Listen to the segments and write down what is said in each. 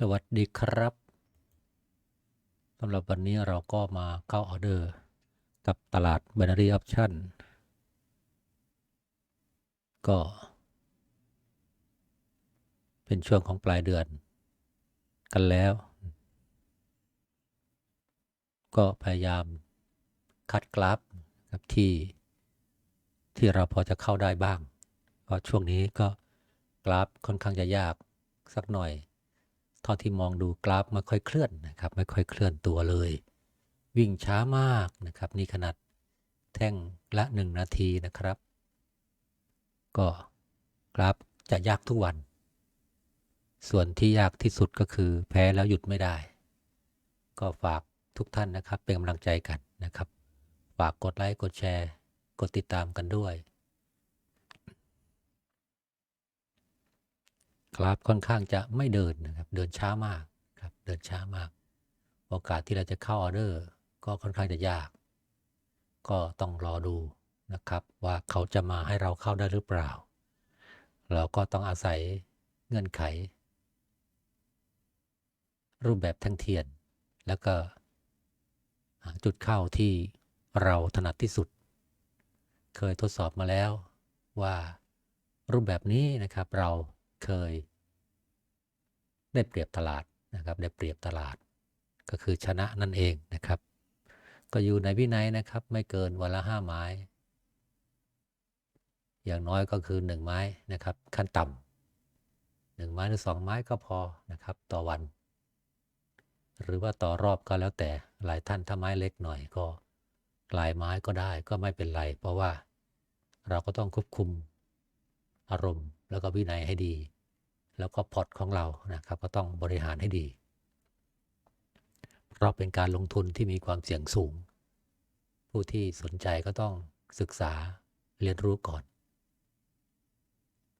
สวัสดีครับสำหรับวันนี้เราก็มาเข้าออเดอร์กับตลาด Binary Option ก็ เป็นช่วงของปลายเดือน กันแล้ว ก็พยายามคัดกราฟครับที่ ที่เราพอจะเข้าได้บ้าง เพราะช่วงนี้ก็กราฟค่อนข้างจะยากสักหน่อย ท่าที่มองดูกราฟไม่ค่อยเคลื่อนนะครับ ไม่ค่อยเคลื่อนตัวเลย วิ่งช้ามากนะครับ นี่ขนาดแท่งละ 1 นาทีนะครับ ก็กราฟจะยากทุกวัน ส่วนที่ยากที่สุดก็คือแพ้แล้วหยุดไม่ได้ ก็ฝากทุกท่านนะครับเป็นกำลังใจกันนะครับ ฝากกดไลค์กดแชร์ กดติดตามกันด้วย กราฟค่อนข้างจะไม่เดินนะครับเดินช้ามากครับเดินช้ามาก โอกาสที่เราจะเข้าออเดอร์ก็ค่อนข้างจะยาก ก็ต้องรอดูนะครับว่าเขาจะมาให้เราเข้าได้หรือเปล่า เราก็ต้องอาศัยเงื่อนไข รูปแบบแท่งเทียน แล้วก็จุดเข้าที่เราถนัดที่สุด เคยทดสอบมาแล้วว่ารูปแบบนี้นะครับเรา เคย ได้เปรียบตลาดนะครับได้เปรียบตลาด ก็คือชนะนั่นเองนะครับ ก็อยู่ในวินัยนะครับ ไม่เกินวันละห้าไม้ อย่างน้อยก็คือหนึ่งไม้นะครับ ขั้นต่ำหนึ่งไม้หรือสองไม้ก็พอนะครับ ต่อวัน หรือว่าต่อรอบก็แล้วแต่หลายท่านถ้าไม้เล็กหน่อยก็หลายไม้ก็ได้ก็ไม่เป็นไร เพราะว่าเราก็ต้องควบคุมอารมณ์ แล้วก็วินัยให้ดี แล้วก็พอร์ตของเรานะครับก็ต้องบริหารให้ดี เพราะเป็นการลงทุนที่มีความเสี่ยงสูง ผู้ที่สนใจก็ต้องศึกษาเรียนรู้ก่อน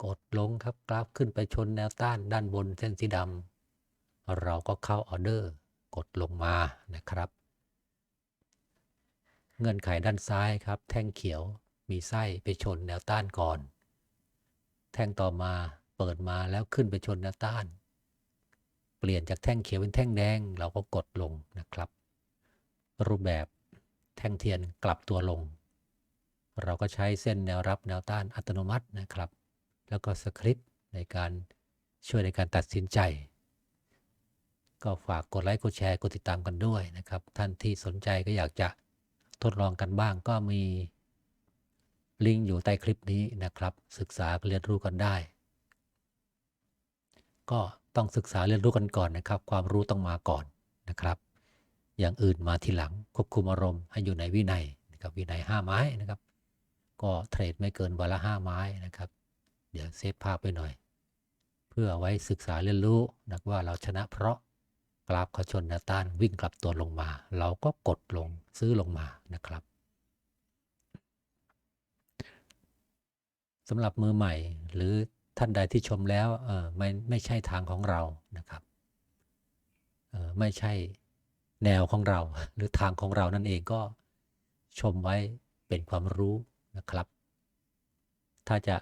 กดลงครับกราฟขึ้นไปชนแนวต้านด้านบนเส้นสีดำเราก็เข้าออเดอร์กดลงมานะครับเงื่อนไขด้านซ้ายครับ แท่งเขียวมีไส้ไปชนแนวต้านก่อน แท่งต่อมาเปิดมาแล้วขึ้นไปชนแนวต้าน เปลี่ยนจากแท่งเขียวเป็นแท่งแดง เราก็กดลงนะครับ รูปแบบแท่งเทียนกลับตัวลง เราก็ใช้เส้นแนวรับแนวต้านอัตโนมัตินะครับ แล้วก็สคริปต์ในการช่วยในการตัดสินใจ ก็ฝากกดไลค์กดแชร์กดติดตามกันด้วยนะครับ ท่านที่สนใจก็อยากจะทดลองกันบ้างก็มี ลิงก์อยู่ใต้คลิปนี้นะครับ ศึกษาเรียนรู้กันได้ ก็ต้องศึกษาเรียนรู้กันก่อนนะครับ ความรู้ต้องมาก่อนนะครับ อย่างอื่นมาทีหลังควบคุมอารมณ์ให้อยู่ในวินัยนะครับวินัย5ไม้นะครับ ก็เทรดไม่เกินวันละ5ไม้นะครับ เดี๋ยวเซฟภาพไปหน่อย เพื่อไว้ศึกษาเรียนรู้นะว่าเราชนะเพราะกราฟขชนนต้านวิ่งกลับตัวลงมา เราก็กดลงซื้อลงมานะครับ สำหรับมือใหม่ หรือท่านใดที่ชมแล้วไม่ไม่ใช่ทางของเรานะครับไม่ใช่แนวของเรา หรือทางของเรานั่นเองก็ชมไว้เป็นความรู้นะครับ ถ้าจะ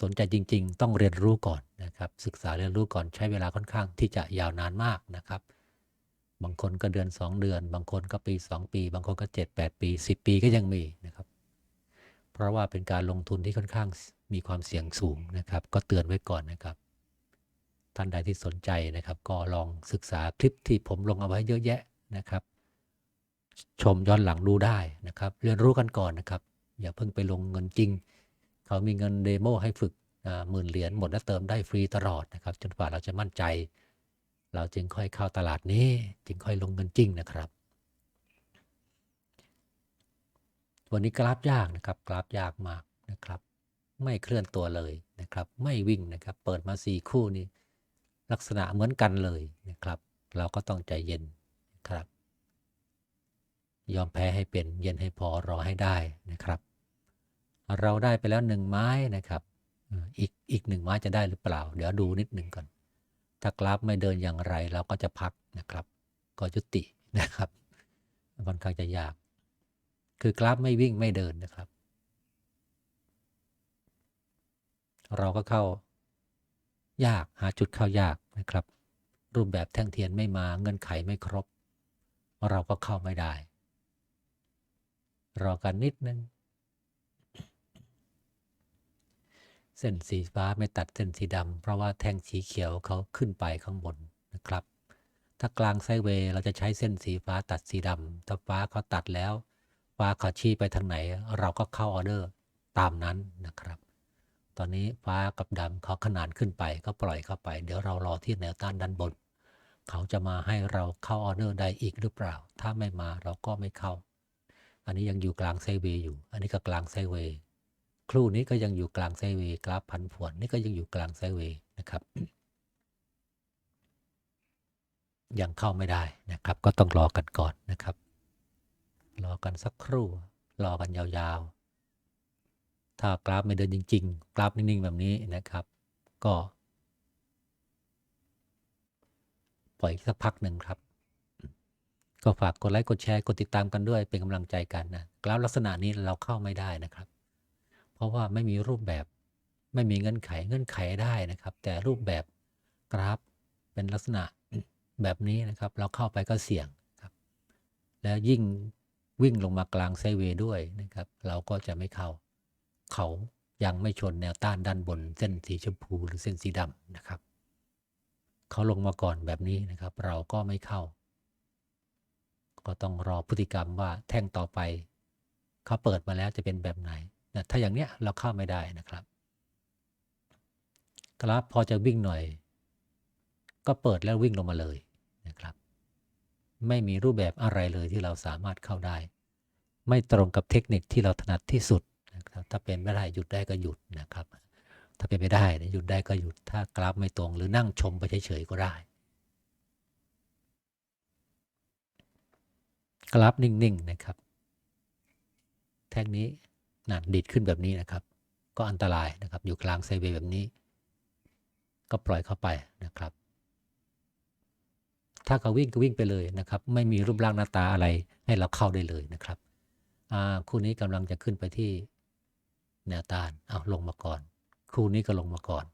สนใจจริง ๆ ต้องเรียนรู้ก่อนนะครับ ศึกษาเรียนรู้ก่อนใช้เวลาค่อนข้างที่จะยาวนานมากนะครับ บางคนก็เดือน 2 เดือน บางคนก็ปี 2 ปี บางคนก็ 7 8 ปี 10 ปีก็ยังมีนะครับ เพราะว่าเป็นการลงทุนที่ค่อนข้างมีความเสี่ยงสูงนะครับ ก็เตือนไว้ก่อนนะครับ ท่านใดที่สนใจนะครับ ก็ลองศึกษาคลิปที่ผมลงเอาไว้เยอะแยะนะครับ ชมย้อนหลังดูได้นะครับ เรียนรู้กันก่อนนะครับ อย่าเพิ่งไปลงเงินจริง เขามีเงินเดโมให้ฝึกหมื่นเหรียญหมดแล้วเติมได้ฟรีตลอดนะครับ จนกว่าเราจะมั่นใจ เราจึงค่อยเข้าตลาดนี้ จึงค่อยลงเงินจริงนะครับ วันนี้กราฟยากนะครับ กราฟยากมากนะครับ ไม่เคลื่อนตัวเลยนะครับ ไม่วิ่งนะครับ เปิดมาสี่คู่นี้ลักษณะเหมือนกันเลยนะครับ เราก็ต้องใจเย็นนะครับ ยอมแพ้ให้เป็นเย็นให้พอรอให้ได้นะครับ เราได้ไปแล้วหนึ่งไม้นะครับ อีกอีกหนึ่งไม้จะได้หรือเปล่า เดี๋ยวดูนิดหนึ่งก่อน ถ้ากราฟไม่เดินอย่างไรเราก็จะพักนะครับ ก็ยุตินะครับค่อนข้างจะยาก คือกราฟไม่วิ่งไม่เดินนะครับ เราก็เข้ายากหาจุดเข้ายากนะครับ รูปแบบแท่งเทียนไม่มาเงื่อนไขไม่ครบ เราก็เข้าไม่ได้ รอกันนิดนึง เส้นสีฟ้าไม่ตัดเส้นสีดำเพราะว่าแท่งสีเขียวเขาขึ้นไปข้างบนนะครับ ถ้ากลางไซเวย์เราจะใช้เส้นสีฟ้าตัดสีดำถ้าฟ้าเขาตัดแล้ว ฟ้าเขาชี้ไปทางไหน เราก็เข้าออเดอร์ตามนั้นนะครับ ตอนนี้ฟ้ากับดำเขาขนานขึ้นไปก็ปล่อยเข้าไป เดี๋ยวเรารอที่แนวต้านด้านบน เขาจะมาให้เราเข้าออเดอร์ได้อีกหรือเปล่า ถ้าไม่มาเราก็ไม่เข้า อันนี้ยังอยู่กลางไซเวย์อยู่ อันนี้ก็กลางไซเวย์ครู่นี้ก็ยังอยู่กลางไซเวย์กราฟพันผวนนี่ก็ยังอยู่กลางไซเวย์นะครับ ยังเข้าไม่ได้นะครับ ก็ต้องรอกันก่อนนะครับ รอกันสักครู่ รอกันยาวๆ ถ้ากราฟไม่เดินจริง ๆ กราฟนิ่งๆ แบบนี้นะครับ ก็ ปล่อยสักพักหนึ่งครับ ก็ฝากกดไลค์กดแชร์กดติดตามกันด้วยเป็นกำลังใจกันนะ กราฟลักษณะนี้เราเข้าไม่ได้นะครับ เพราะว่าไม่มีรูปแบบไม่มีเงื่อนไขเงื่อนไขได้นะครับ แต่รูปแบบกราฟเป็นลักษณะแบบนี้นะครับ เราเข้าไปก็เสี่ยงครับ แล้วยิ่ง วิ่งลงมากลางไซเวย์ด้วยนะครับ เราก็จะไม่เข้า เขายังไม่ชนแนวต้านด้านบนเส้นสีชมพูหรือเส้นสีดำนะครับ เขาลงมาก่อนแบบนี้นะครับ เราก็ไม่เข้า ก็ต้องรอพฤติกรรมว่าแท่งต่อไป เขาเปิดมาแล้วจะเป็นแบบไหนนะถ้าอย่างเนี้ยเราเข้าไม่ได้นะครับ กราฟพอจะวิ่งหน่อย ก็เปิดแล้ววิ่งลงมาเลย ไม่มีรูปแบบอะไรเลยที่เราสามารถเข้าได้ ไม่ตรงกับเทคนิคที่เราถนัดที่สุดนะครับถ้าเป็นไม่ได้หยุดได้ก็หยุดนะครับ ถ้าเป็นไม่ได้หยุดได้ก็หยุด ถ้ากราฟไม่ตรงหรือนั่งชมไปเฉยๆก็ได้ กราฟนิ่งๆนะครับ แท่งนี้นั่นดิดขึ้นแบบนี้นะครับ ก็อันตรายนะครับ อยู่กลางไซเวย์แบบนี้ ก็ปล่อยเข้าไปนะครับ ถ้าเขาวิ่งก็วิ่งไปเลยนะครับ ไม่มีรูปร่างหน้าตาอะไรให้เราเข้าได้เลยนะครับคู่นี้กำลังจะขึ้นไปที่แนวต้านเอาลงมาก่อน คู่นี้ก็ลงมาก่อน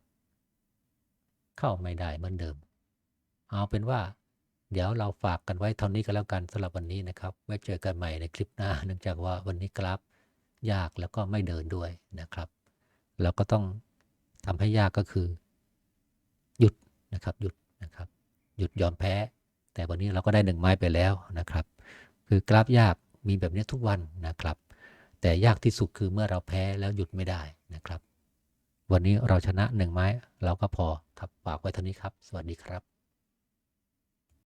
เข้าไม่ได้เหมือนเดิม เอาเป็นว่า เดี๋ยวเราฝากกันไว้เท่านี้ก็แล้วกันสำหรับวันนี้นะครับไว้เจอกันใหม่ในคลิปหน้า เนื่องจากว่าวันนี้กราฟยากแล้วก็ไม่เดินด้วยนะครับแล้วก็ต้องทำให้ยากก็คือ หยุดนะครับ หยุดนะครับ หยุดยอมแพ้ แต่วันนี้เราก็ได้หนึ่งไม้ไปแล้วนะครับ คือกราฟยากมีแบบนี้ทุกวันนะครับ แต่ยากที่สุดคือเมื่อเราแพ้แล้วหยุดไม่ได้นะครับ วันนี้เราชนะหนึ่งไม้เราก็พอครับฝากไว้เท่านี้ครับ สวัสดีครับ